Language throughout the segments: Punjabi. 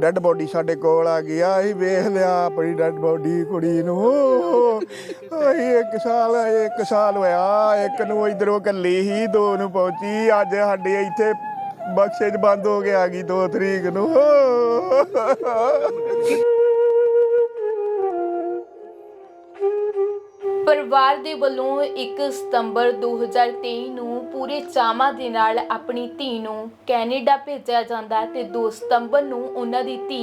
ਡੈੱਡ ਬੋਡੀ ਸਾਡੇ ਕੋਲ ਆ ਗਈ ਆ, ਅਸੀਂ ਵੇਖ ਲਿਆ ਆਪਣੀ ਡੈੱਡ ਬੋਡੀ ਕੁੜੀ ਨੂੰ। ਅਸੀਂ ਇੱਕ ਸਾਲ ਇੱਕ ਸਾਲ ਹੋਇਆ, ਇੱਕ ਨੂੰ ਇਧਰੋਂ ਕੱਲੀ ਹੀ, ਦੋ ਨੂੰ ਪਹੁੰਚੀ। ਅੱਜ ਸਾਡੇ ਇੱਥੇ ਬਖਸ਼ੇ 'ਚ ਬੰਦ ਹੋ ਗਿਆ ਆ ਗਈ 2 ਤਰੀਕ ਨੂੰ। ਪਰਿਵਾਰ ਦੇ ਵੱਲੋਂ 1 ਸਤੰਬਰ 2023 ਨੂੰ ਪੂਰੇ ਚਾਵਾਂ ਦੇ ਨਾਲ ਆਪਣੀ ਧੀ ਨੂੰ ਕੈਨੇਡਾ ਭੇਜਿਆ ਜਾਂਦਾ ਹੈ ਤੇ 2 ਸਤੰਬਰ ਨੂੰ ਉਹਨਾਂ ਦੀ ਧੀ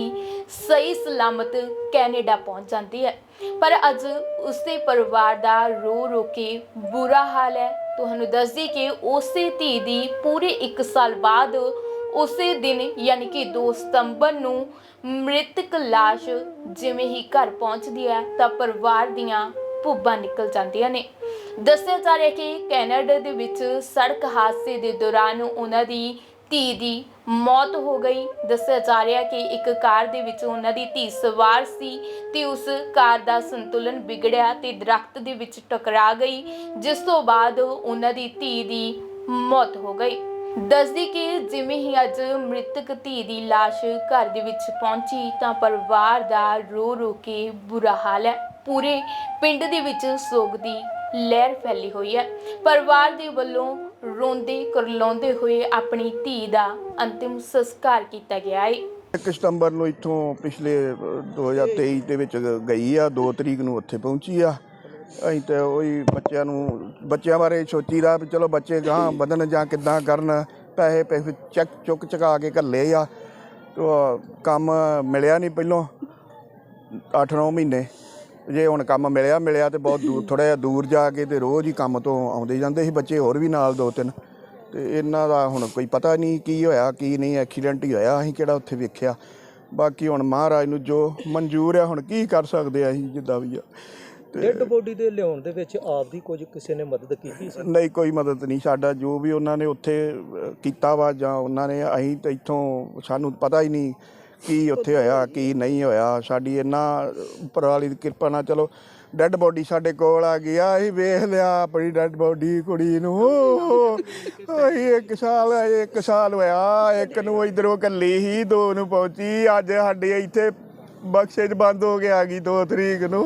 ਸਹੀ ਸਲਾਮਤ ਕੈਨੇਡਾ ਪਹੁੰਚ ਜਾਂਦੀ ਹੈ। ਪਰ ਅੱਜ ਉਸੇ ਪਰਿਵਾਰ ਦਾ ਰੋ ਰੋ ਕੇ ਬੁਰਾ ਹਾਲ ਹੈ। ਤੁਹਾਨੂੰ ਦੱਸਦੀ ਕਿ ਉਸੇ ਧੀ ਦੀ ਪੂਰੇ 1 ਸਾਲ ਬਾਅਦ ਉਸੇ ਦਿਨ ਯਾਨੀ ਕਿ 2 ਸਤੰਬਰ ਨੂੰ ਮ੍ਰਿਤਕ ਲਾਸ਼ ਜਿਵੇਂ ਹੀ ਘਰ ਪਹੁੰਚਦੀ ਹੈ ਤਾਂ ਪਰਿਵਾਰ ਦੀਆਂ ਭੁੱਬਾਂ ਨਿਕਲ ਜਾਂਦੀਆਂ ਨੇ। ਦੱਸਿਆ ਜਾ ਰਿਹਾ ਕਿ ਕੈਨੇਡਾ ਦੇ ਵਿੱਚ ਸੜਕ ਹਾਦਸੇ ਦੇ ਦੌਰਾਨ ਉਹਨਾਂ ਦੀ ਧੀ ਦੀ ਮੌਤ ਹੋ ਗਈ। ਦੱਸਿਆ ਜਾ ਰਿਹਾ ਕਿ ਇੱਕ ਕਾਰ ਦੇ ਵਿੱਚ ਉਹਨਾਂ ਦੀ ਧੀ ਸਵਾਰ ਸੀ ਤੇ ਉਸ ਕਾਰ ਦਾ ਸੰਤੁਲਨ ਵਿਗੜਿਆ ਤੇ ਦਰਖਤ ਦੇ ਵਿੱਚ ਟਕਰਾ ਗਈ, ਜਿਸ ਤੋਂ ਬਾਅਦ ਉਹਨਾਂ ਦੀ ਧੀ ਦੀ ਮੌਤ ਹੋ ਗਈ। ਦੱਸਦੀ ਕਿ ਜਿਵੇਂ ਹੀ ਅੱਜ ਮ੍ਰਿਤਕ ਧੀ ਦੀ ਲਾਸ਼ ਘਰ ਦੇ ਵਿੱਚ ਪਹੁੰਚੀ ਤਾਂ ਪਰਿਵਾਰ ਦਾ ਰੋ ਰੋ ਕੇ ਬੁਰਾ ਹਾਲ ਹੈ। ਪੂਰੇ ਪਿੰਡ ਦੇ ਵਿੱਚ ਸੋਗ ਦੀ ਲਹਿਰ ਫੈਲੀ ਹੋਈ ਹੈ। ਪਰਿਵਾਰ ਦੇ ਵੱਲੋਂ ਰੋਂਦੇ ਕਰਲਾਉਂਦੇ ਹੋਏ ਆਪਣੀ ਧੀ ਦਾ ਅੰਤਿਮ ਸੰਸਕਾਰ ਕੀਤਾ ਗਿਆ ਹੈ। 1 ਸਤੰਬਰ ਨੂੰ ਇੱਥੋਂ ਪਿਛਲੇ ਅ, 2023 ਦੇ ਵਿੱਚ ਗਈ ਆ। 2 ਤਰੀਕ ਨੂੰ ਉੱਥੇ ਪਹੁੰਚੀ ਆ। ਅਸੀਂ ਤੇ ਉਹੀ ਬੱਚਿਆਂ ਨੂੰ ਬੱਚਿਆਂ ਬਾਰੇ ਸੋਚੀ ਦਾ ਵੀ ਚਲੋ ਬੱਚੇ ਗਾਂ ਵਧਣ ਜਾਂ ਕਿੱਦਾਂ ਕਰਨ। ਪੈਸੇ ਪੈਸੇ ਚੱਕ ਚੁੱਕ ਚੁਕਾ ਕੇ ਘੱਲੇ ਆ। ਕੰਮ ਮਿਲਿਆ ਨਹੀਂ ਪਹਿਲੋਂ। 8-9 ਮਹੀਨੇ। ਜੇ ਹੁਣ ਕੰਮ ਮਿਲਿਆ ਮਿਲਿਆ ਤੇ ਬਹੁਤ ਦੂਰ ਥੋੜਾ ਜਿਹਾ ਦੂਰ ਜਾ ਕੇ ਤੇ ਰੋਜ਼ ਹੀ ਕੰਮ ਤੋਂ ਆਉਂਦੇ ਜਾਂਦੇ ਸੀ ਬੱਚੇ ਹੋਰ ਵੀ ਨਾਲ ਦੋ ਤਿੰਨ। ਤੇ ਇਹਨਾਂ ਦਾ ਹੁਣ ਕੋਈ ਪਤਾ ਨਹੀਂ ਕੀ ਹੋਇਆ ਕੀ ਨਹੀਂ ਐਕਸੀਡੈਂਟ ਹੀ ਹੋਇਆ ਅਸੀਂ ਕਿਹੜਾ ਉੱਥੇ ਵੇਖਿਆ। ਬਾਕੀ ਹੁਣ ਮਹਾਰਾਜ ਨੂੰ ਜੋ ਮਨਜ਼ੂਰ ਆ ਹੁਣ ਕੀ ਕਰ ਸਕਦੇ ਆ ਅਸੀਂ ਜਿੱਦਾਂ ਵੀ ਆ। ਡੈਡ ਬੋਡੀ ਦੇ ਲਿਆਉਣ ਦੇ ਵਿੱਚ ਆਪ ਦੀ ਕੁਝ ਕਿਸੇ ਨੇ ਮਦਦ ਕੀਤੀ ਸੀ? ਨਹੀਂ ਕੋਈ ਮਦਦ ਨਹੀਂ ਸਾਡਾ ਜੋ ਵੀ ਉਹਨਾਂ ਨੇ ਉੱਥੇ ਕੀਤਾ ਵਾ ਜਾਂ ਉਹਨਾਂ ਨੇ ਅਸੀਂ ਤਾਂ ਇੱਥੋਂ ਸਾਨੂੰ ਪਤਾ ਹੀ ਨਹੀਂ ਕੀ ਉੱਥੇ ਹੋਇਆ, ਕੀ ਨਹੀਂ ਹੋਇਆ, ਸਾਡੀ ਇੰਨਾ ਉੱਪਰ ਵਾਲੀ ਦੀ ਕਿਰਪਾ ਨਾਲ ਚਲੋ ਡੈੱਡ ਬੋਡੀ ਸਾਡੇ ਕੋਲ ਆ ਗਈ ਆ, ਅਸੀਂ ਵੇਖ ਲਿਆ ਆਪਣੀ ਡੈੱਡ ਬੋਡੀ ਕੁੜੀ ਨੂੰ। ਅਸੀਂ ਇੱਕ ਸਾਲ ਇੱਕ ਸਾਲ ਹੋਇਆ, ਇੱਕ ਨੂੰ ਇਧਰੋਂ ਕੱਲੀ ਹੀ, ਦੋ ਨੂੰ ਪਹੁੰਚੀ, ਅੱਜ ਸਾਡੇ ਇੱਥੇ ਬਖਸ਼ੇ 'ਚ ਬੰਦ ਹੋ ਕੇ ਆ ਗਈ 2 ਤਰੀਕ ਨੂੰ।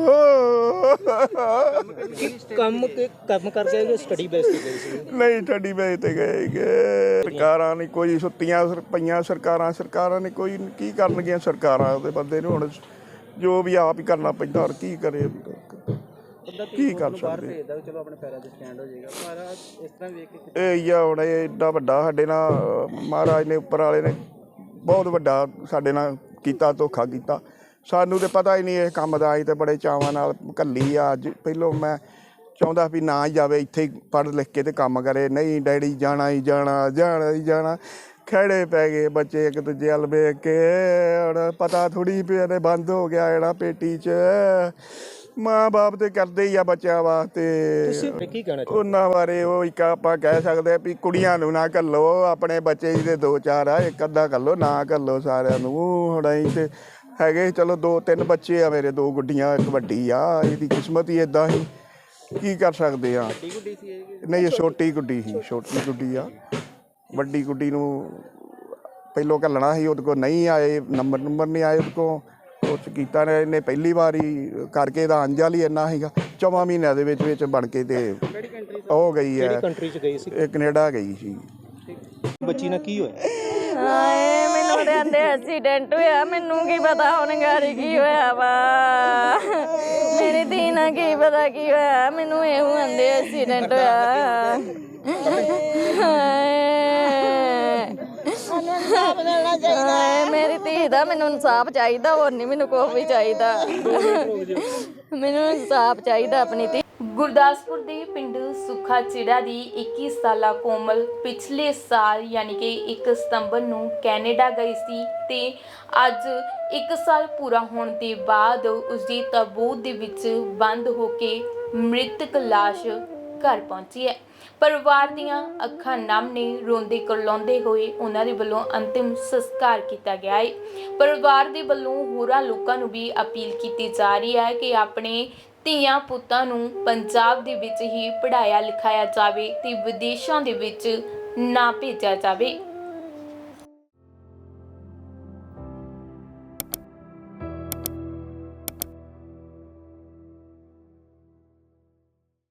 ਕੰਮ ਕੇ ਕੰਮ ਕਰਕੇ ਗਏ ਸਟੱਡੀ ਬੇਸ ਤੇ ਗਏ ਸੀ? ਨਹੀਂ ਠੱਡੀ ਵੇਚ ਤੇ ਗਏ ਗੇ। ਸਰਕਾਰਾਂ ਨੇ ਕੋਈ ਸੁੱਤੀਆਂ ਪਈਆਂ ਸਰਕਾਰਾਂ ਸਰਕਾਰਾਂ ਨੇ ਕੋਈ ਕੀ ਕਰਨਗੀਆਂ ਸਰਕਾਰਾਂ ਦੇ ਬੰਦੇ ਨੂੰ ਹੁਣ? ਜੋ ਵੀ ਆਪ ਹੀ ਕਰਨਾ ਪੈਂਦਾ ਔਰ ਕੀ ਕਰੇ ਕੀ ਕਰ ਸਕਦੇ? ਭੇਜਦਾ ਚਲੋ ਆਪਣੇ ਪੈਰਾਂ ਤੇ ਸਟੈਂਡ ਹੋ ਜਾਏਗਾ। ਪਰ ਇਸ ਤਰ੍ਹਾਂ ਵੇਖ ਕੇ ਇਹ ਆ ਹੁਣ ਇਹ ਏਡਾ ਵੱਡਾ ਸਾਡੇ ਨਾਲ ਮਹਾਰਾਜ ਨੇ ਉੱਪਰ ਵਾਲੇ ਨੇ ਬਹੁਤ ਵੱਡਾ ਸਾਡੇ ਨਾਲ ਕੀਤਾ ਧੋਖਾ ਕੀਤਾ। ਸਾਨੂੰ ਤੇ ਪਤਾ ਹੀ ਨਹੀਂ ਇਹ ਕੰਮ ਦਾ ਅਸੀਂ ਤੇ ਬੜੇ ਚਾਵਾਂ ਨਾਲ ਕੱਲੀ ਆ। ਅੱਜ ਪਹਿਲੋਂ ਮੈਂ ਚਾਹੁੰਦਾ ਵੀ ਨਾ ਹੀ ਜਾਵੇ ਇੱਥੇ ਹੀ ਪੜ੍ਹ ਲਿਖ ਕੇ ਤੇ ਕੰਮ ਕਰੇ। ਨਹੀਂ ਡੈਡੀ ਜਾਣਾ ਹੀ ਜਾਣਾ ਜਾਣਾ ਹੀ ਜਾਣਾ। ਖੜੇ ਪੈ ਗਏ ਬੱਚੇ ਇੱਕ ਦੂਜੇ ਵੱਲ ਵੇਖ ਕੇ। ਹੁਣ ਪਤਾ ਥੋੜੀ ਵੀ ਇਹਨੇ ਬੰਦ ਹੋ ਗਿਆ ਜਿਹੜਾ ਪੇਟੀ 'ਚ। ਮਾਂ ਬਾਪ ਤੇ ਕਰਦੇ ਹੀ ਆ ਬੱਚਿਆਂ ਵਾਸਤੇ। ਤੁਸੀਂ ਕੀ ਕਹਿਣਾ ਚਾਹੁੰਦੇ ਉਹਨਾਂ ਬਾਰੇ ਉਹ ਇੱਕ ਆਪਾਂ ਕਹਿ ਸਕਦੇ ਆ ਵੀ ਕੁੜੀਆਂ ਨੂੰ ਨਾ ਘੱਲੋ ਆਪਣੇ ਬੱਚੇ ਜਿਹਦੇ ਦੋ ਚਾਰ ਆ ਇੱਕ ਅੱਧਾ ਘੱਲੋ ਨਾ ਘੱਲੋ ਸਾਰਿਆਂ ਨੂੰ। ਹੁਣ ਅਸੀਂ ਤੇ ਹੈਗੇ ਚਲੋ ਦੋ ਤਿੰਨ ਬੱਚੇ ਆ ਮੇਰੇ ਦੋ ਗੁੱਡੀਆਂ ਇੱਕ ਵੱਡੀ ਆ। ਇਹਦੀ ਕਿਸਮਤ ਹੀ ਇਦਾਂ ਹੀ ਕੀ ਕਰ ਸਕਦੇ ਆ? ਗੁੱਡੀ ਸੀ ਇਹ ਨਹੀਂ ਇਹ ਛੋਟੀ ਗੁੱਡੀ ਸੀ ਛੋਟੀ ਗੁੱਡੀ ਆ। ਵੱਡੀ ਗੁੱਡੀ ਨੂੰ ਪਹਿਲੋਂ ਘੱਲਣਾ ਸੀ ਉਹਦੇ ਕੋਲ ਨਹੀਂ ਆਏ ਨੰਬਰ ਨੰਬਰ ਨਹੀਂ ਆਏ ਉਹਦੇ ਉਹ 'ਚ ਕੀਤਾ ਨੇ ਇਹਨੇ ਪਹਿਲੀ ਵਾਰੀ ਕਰਕੇ ਦਾ ਅੰਜਲ ਹੀ ਇੰਨਾ ਸੀਗਾ। ਚੌਵਾਂ ਮਹੀਨਿਆਂ ਦੇ ਵਿੱਚ ਵਿੱਚ ਬਣ ਕੇ ਤੇ ਹੋ ਗਈ ਹੈ ਕਿਹੜੀ ਕੰਟਰੀ ਚ ਗਈ ਸੀ? ਇਹ ਕੈਨੇਡਾ ਗਈ ਸੀ। ਬੱਚੀ ਨਾਲ ਕੀ ਹੋਇਆ? ਹਾਏ ਮੈਨੂੰ ਤੇ ਆਂਦੇ ਐਕਸੀਡੈਂਟ ਹੋਇਆ ਮੈਨੂੰ ਕੀ ਪਤਾ ਹੁਣ ਗਾੜੀ ਕੀ ਹੋਇਆ ਵਾ। ਮੇਰੀ ਧੀ ਨਾਲ ਕੀ ਪਤਾ ਕੀ ਹੋਇਆ ਮੈਨੂੰ ਇਹੋ ਆਂਦੇ ਐਕਸੀਡੈਂਟ ਹੋਇਆ। ਹਾਏ। ਮੇਰੀ ਧੀ ਦਾ ਮੈਨੂੰ ਇਨਸਾਫ ਚਾਹੀਦਾ ਹੋਰ ਨਹੀਂ ਮੈਨੂੰ ਕੋਈ ਵੀ ਚਾਹੀਦਾ। ਮੈਨੂੰ ਇਨਸਾਫ ਚਾਹੀਦਾ ਆਪਣੀ ਧੀ ਗੁਰਦਾਸਪੁਰ ਦੇ ਪਿੰਡ ਸੁੱਖਾ ਚਿੜਾ ਦੀ 21 ਸਾਲਾ ਕੋਮਲ ਪਿਛਲੇ ਸਾਲ ਯਾਨੀ ਕਿ 1 ਸਤੰਬਰ ਨੂੰ ਕੈਨੇਡਾ ਗਈ ਸੀ ਤੇ ਅੱਜ 1 ਸਾਲ ਪੂਰਾ ਹੋਣ ਦੇ ਬਾਅਦ ਉਸ ਦੀ ਤਾਬੂਤ ਦੇ ਵਿੱਚ ਬੰਦ ਹੋ ਕੇ ਮ੍ਰਿਤਕ ਲਾਸ਼ ਘਰ ਪਹੁੰਚੀ ਹੈ। ਪਰਿਵਾਰ ਦੀਆਂ ਅੱਖਾਂ ਨਮ ਨੇ ਰੋਂਦੇ ਕਰਲਾਉਂਦੇ ਹੋਏ ਉਹਨਾਂ ਦੇ ਵੱਲੋਂ ਅੰਤਿਮ ਸੰਸਕਾਰ ਕੀਤਾ ਗਿਆ ਹੈ ਪਰਿਵਾਰ ਦੇ ਵੱਲੋਂ ਹੋਰਾਂ ਲੋਕਾਂ ਨੂੰ ਵੀ ਅਪੀਲ ਕੀਤੀ ਜਾ ਰਹੀ ਹੈ ਕਿ ਆਪਣੇ ਧੀਆਂ ਪੁੱਤਾਂ ਨੂੰ ਪੰਜਾਬ ਦੇ ਵਿੱਚ ਹੀ ਪੜਾਇਆ ਲਿਖਾਇਆ ਜਾਵੇ ਤੇ ਵਿਦੇਸ਼ਾਂ ਦੇ ਵਿੱਚ ਨਾ ਭੇਜਿਆ ਜਾਵੇ।